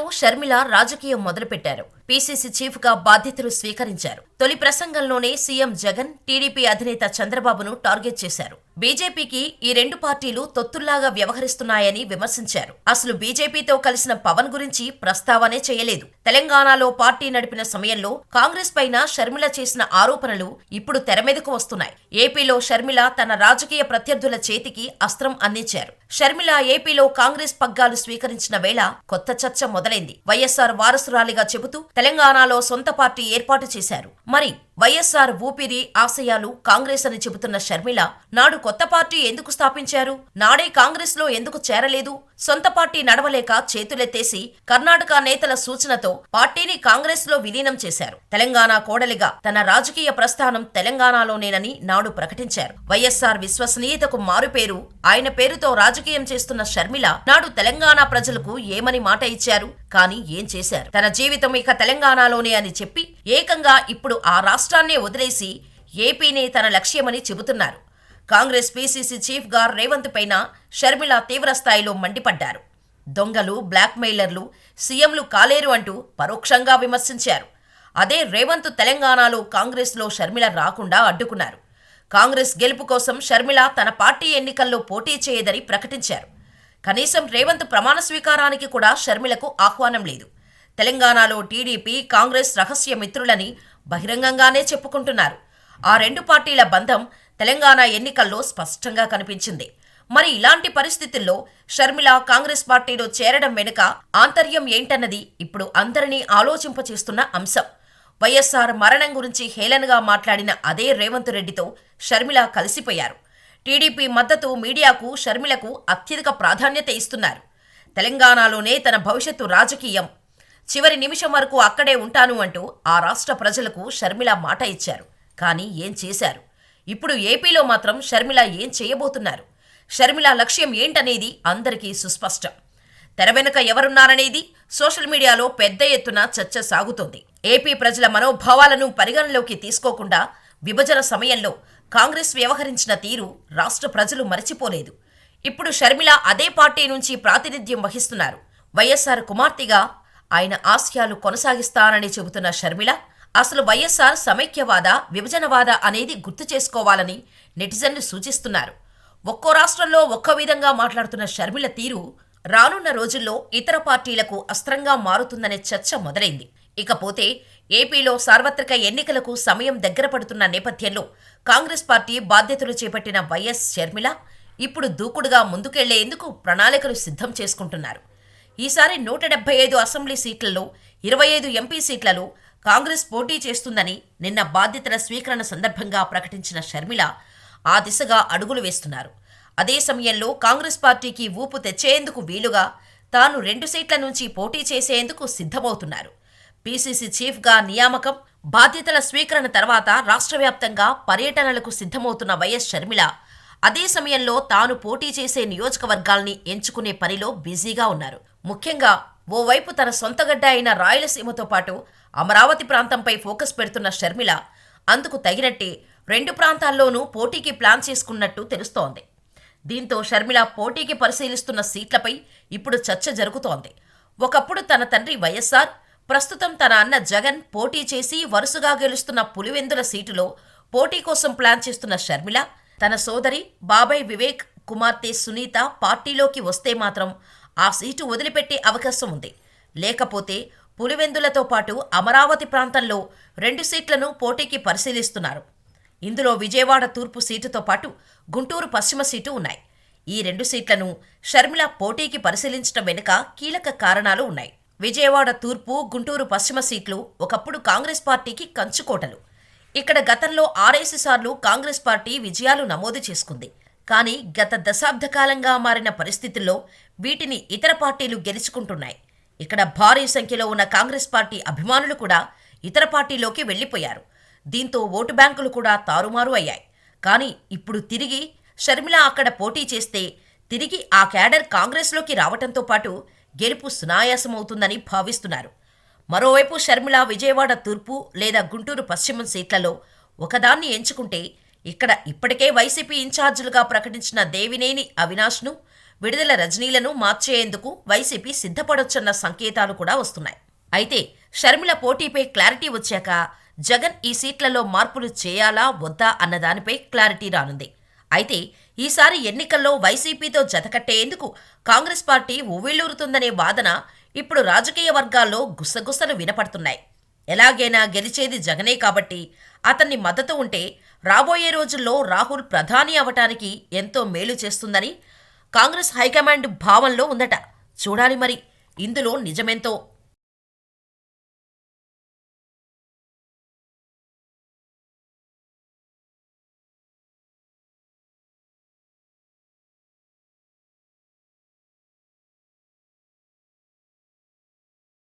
ఏపీలో షర్మిల రాజకీయం మొదలుపెట్టారు. పీసీసీ చీఫ్గా బాధ్యతలు స్వీకరించారు. తొలి ప్రసంగంలోనే సీఎం జగన్ టీడీపీ అధినేత చంద్రబాబును టార్గెట్ చేశారు. బీజేపీకి ఈ రెండు పార్టీలు తొత్తుల్లాగా వ్యవహరిస్తున్నాయని విమర్శించారు. అసలు బీజేపీతో కలిసిన పవన్ గురించి ప్రస్తావనే చేయలేదు. తెలంగాణలో పార్టీ నడిపిన సమయంలో కాంగ్రెస్ పైన షర్మిల చేసిన ఆరోపణలు ఇప్పుడు తెరమీదకు వస్తున్నాయి. ఏపీలో షర్మిల తన రాజకీయ ప్రత్యర్థుల చేతికి అస్త్రం అందించారు. షర్మిల ఏపీలో కాంగ్రెస్ పగ్గాలు స్వీకరించిన వేళ కొత్త చర్చ మొదలైంది. వైఎస్ఆర్ వారసురాలిగా చెబుతూ తెలంగాణలో సొంత పార్టీ ఏర్పాటు చేశారు. మరి వైఎస్ఆర్ ఊపిరి ఆశయాలు కాంగ్రెస్ అని చెబుతున్న షర్మిల నాడు కొత్త పార్టీ ఎందుకు స్థాపించారు? నాడే కాంగ్రెస్లో ఎందుకు చేరలేదు? సొంత పార్టీ నడవలేక చేతులెత్తేసి కర్ణాటక నేతల సూచనతో పార్టీని కాంగ్రెస్లో విలీనం చేశారు. తెలంగాణ కోడలిగా తన రాజకీయ ప్రస్థానం తెలంగాణలోనేనని నాడు ప్రకటించారు. వైఎస్ఆర్ విశ్వసనీయతకు మారుపేరు ఆయన పేరుతో రాజకీయం చేస్తున్న షర్మిల నాడు తెలంగాణ ప్రజలకు ఏమని మాట ఇచ్చారు? కానీ ఏం చేశారు? తన జీవితం ఇక తెలంగాణలోనే అని చెప్పి ఏకంగా ఇప్పుడు ఆ రాష్ట్రాన్నే వదిలేసి ఏపీనే తన లక్ష్యమని చెబుతున్నారు. కాంగ్రెస్ పీసీసీ చీఫ్ గార్ రేవంత్ పైన షర్మిల తీవ్రస్థాయిలో మండిపడ్డారు. దొంగలు బ్లాక్మెయిలర్లు సీఎంలు కాలేరు అంటూ పరోక్షంగా విమర్శించారు. అదే రేవంత్ తెలంగాణలో కాంగ్రెస్లో షర్మిల రాకుండా అడ్డుకున్నారు. కాంగ్రెస్ గెలుపు కోసం షర్మిల తన పార్టీ ఎన్నికల్లో పోటీ చేయదని ప్రకటించారు. కనీసం రేవంత్ ప్రమాణ స్వీకారానికి కూడా షర్మిలకు ఆహ్వానం లేదు. తెలంగాణలో టీడీపీ కాంగ్రెస్ రహస్య మిత్రులని బహిరంగంగానే చెప్పుకుంటున్నారు. ఆ రెండు పార్టీల బంధం తెలంగాణ ఎన్నికల్లో స్పష్టంగా కనిపించింది. మరి ఇలాంటి పరిస్థితుల్లో షర్మిల కాంగ్రెస్ పార్టీలో చేరడం వెనుక ఆంతర్యం ఏంటన్నది ఇప్పుడు అందరినీ ఆలోచింపచేస్తున్న అంశం. వైఎస్ఆర్ మరణం గురించి హేళనగా మాట్లాడిన అదే రేవంత్ రెడ్డితో షర్మిల కలిసిపోయారు. టీడీపీ మద్దతు మీడియాకు షర్మిలకు అత్యధిక ప్రాధాన్యత ఇస్తున్నారు. తెలంగాణలోనే తన భవిష్యత్తు రాజకీయం చివరి నిమిషం వరకు అక్కడే ఉంటాను అంటూ ఆ రాష్ట్ర ప్రజలకు షర్మిల మాట ఇచ్చారు. కానీ ఏం చేశారు? ఇప్పుడు ఏపీలో మాత్రం షర్మిల ఏం చేయబోతున్నారు? షర్మిల లక్ష్యం ఏంటనేది అందరికీ సుస్పష్టం. తెర వెనుక ఎవరున్నారనేది సోషల్ మీడియాలో పెద్ద ఎత్తున చర్చ సాగుతోంది. ఏపీ ప్రజల మనోభావాలను పరిగణలోకి తీసుకోకుండా విభజన సమయంలో కాంగ్రెస్ వ్యవహరించిన తీరు రాష్ట్ర ప్రజలు మరచిపోలేదు. ఇప్పుడు షర్మిల అదే పార్టీ నుంచి ప్రాతినిధ్యం వహిస్తున్నారు. వైఎస్ఆర్ కుమార్తెగా ఆయన ఆశయాలు కొనసాగిస్తానని చెబుతున్న షర్మిల అసలు వైఎస్ఆర్ సమైక్యవాద విభజనవాద అనేది గుర్తు చేసుకోవాలని నెటిజన్లు సూచిస్తున్నారు. ఒక్కో రాష్ట్రంలో ఒక్కో విధంగా మాట్లాడుతున్న షర్మిల తీరు రానున్న రోజుల్లో ఇతర పార్టీలకు అస్త్రంగా మారుతుందనే చర్చ మొదలైంది. ఇకపోతే ఏపీలో సార్వత్రిక ఎన్నికలకు సమయం దగ్గర పడుతున్న నేపథ్యంలో కాంగ్రెస్ పార్టీ బాధ్యతలు చేపట్టిన వైఎస్ షర్మిల ఇప్పుడు దూకుడుగా ముందుకెళ్ళేందుకు ప్రణాళికలు సిద్ధం చేసుకుంటున్నారు. ఈసారి నూట డెబ్బై ఐదు అసెంబ్లీ సీట్లలో ఇరవై ఐదు ఎంపీ సీట్లలో కాంగ్రెస్ పోటీ చేస్తుందని నిన్న బాధ్యతల స్వీకరణ సందర్భంగా ప్రకటించిన షర్మిల ఆ దిశగా అడుగులు వేస్తున్నారు. అదే సమయంలో కాంగ్రెస్ పార్టీకి ఊపు తెచ్చేందుకు వీలుగా తాను రెండు సీట్ల నుంచి పోటీ చేసేందుకు సిద్ధమవుతున్నారు. పీసీసీ చీఫ్గా నియామకం బాధ్యతల స్వీకరణ తర్వాత రాష్ట్ర వ్యాప్తంగా పర్యటనలకు సిద్ధమవుతున్న వైఎస్ షర్మిల అదే సమయంలో తాను పోటీ చేసే నియోజకవర్గాల్ని ఎంచుకునే పనిలో బిజీగా ఉన్నారు. ముఖ్యంగా ఓవైపు తన సొంత గడ్డ అయిన రాయలసీమతో పాటు అమరావతి ప్రాంతంపై ఫోకస్ పెడుతున్న షర్మిల అందుకు తగినట్టే రెండు ప్రాంతాల్లోనూ పోటీకి ప్లాన్ చేసుకున్నట్టు తెలుస్తోంది. దీంతో షర్మిల పోటీకి పరిశీలిస్తున్న సీట్లపై ఇప్పుడు చర్చ జరుగుతోంది. ఒకప్పుడు తన తండ్రి వైఎస్ఆర్ ప్రస్తుతం తన అన్న జగన్ పోటీ చేసి వరుసగా గెలుస్తున్న పులివెందుల సీటులో పోటీ కోసం ప్లాన్ చేస్తున్న షర్మిల తన సోదరి బాబాయ్ వివేక్ కుమార్తె సునీత పార్టీలోకి వస్తే మాత్రం ఆ సీటు వదిలిపెట్టే అవకాశం ఉంది. లేకపోతే పులివెందులతో పాటు అమరావతి ప్రాంతంలో రెండు సీట్లను పోటీకి పరిశీలిస్తున్నారు. ఇందులో విజయవాడ తూర్పు సీటుతో పాటు గుంటూరు పశ్చిమ సీటు ఉన్నాయి. ఈ రెండు సీట్లను షర్మిల పోటీకి పరిశీలించడం వెనుక కీలక కారణాలు ఉన్నాయి. విజయవాడ తూర్పు గుంటూరు పశ్చిమ సీట్లు ఒకప్పుడు కాంగ్రెస్ పార్టీకి కంచుకోటలు. ఇక్కడ గతంలో ఆరేసి సార్లు కాంగ్రెస్ పార్టీ విజయాలు నమోదు చేసుకుంది. కానీ గత దశాబ్ద కాలంగా మారిన పరిస్థితుల్లో వీటిని ఇతర పార్టీలు గెలుచుకుంటున్నాయి. ఇక్కడ భారీ సంఖ్యలో ఉన్న కాంగ్రెస్ పార్టీ అభిమానులు కూడా ఇతర పార్టీలోకి వెళ్ళిపోయారు దీంతో ఓటు బ్యాంకులు కూడా తారుమారు అయ్యాయి. కానీ ఇప్పుడు తిరిగి షర్మిల అక్కడ పోటీ చేస్తే తిరిగి ఆ క్యాడర్ కాంగ్రెస్లోకి రావటంతో పాటు గెలుపు సునాయాసమవుతుందని భావిస్తున్నారు. మరోవైపు షర్మిల విజయవాడ తూర్పు లేదా గుంటూరు పశ్చిమ సీట్లలో ఒకదాన్ని ఎంచుకుంటే ఇక్కడ ఇప్పటికే వైసీపీ ఇన్ఛార్జీలుగా ప్రకటించిన దేవినేని అవినాష్ను విడుదల రజనీలను మార్చేందుకు వైసీపీ సిద్ధపడొచ్చన్న సంకేతాలు కూడా వస్తున్నాయి. అయితే షర్మిల పోటీపై క్లారిటీ వచ్చాక జగన్ ఈ సీట్లలో మార్పులు చేయాలా వద్దా అన్న దానిపై క్లారిటీ రానుంది. అయితే ఈసారి ఎన్నికల్లో వైసీపీతో జతకట్టేందుకు కాంగ్రెస్ పార్టీ ఉవ్విళ్ళూరుతుందనే వాదన ఇప్పుడు రాజకీయ వర్గాల్లో గుసగుసలు వినపడుతున్నాయి. ఎలాగైనా గెలిచేది జగనే కాబట్టి అతన్ని మద్దతు ఉంటే రాబోయే రోజుల్లో రాహుల్ ప్రధాని అవటానికి ఎంతో మేలు చేస్తుందని కాంగ్రెస్ హైకమాండ్ భావంలో ఉందట. చూడాలి మరి ఇందులో నిజమెంతో?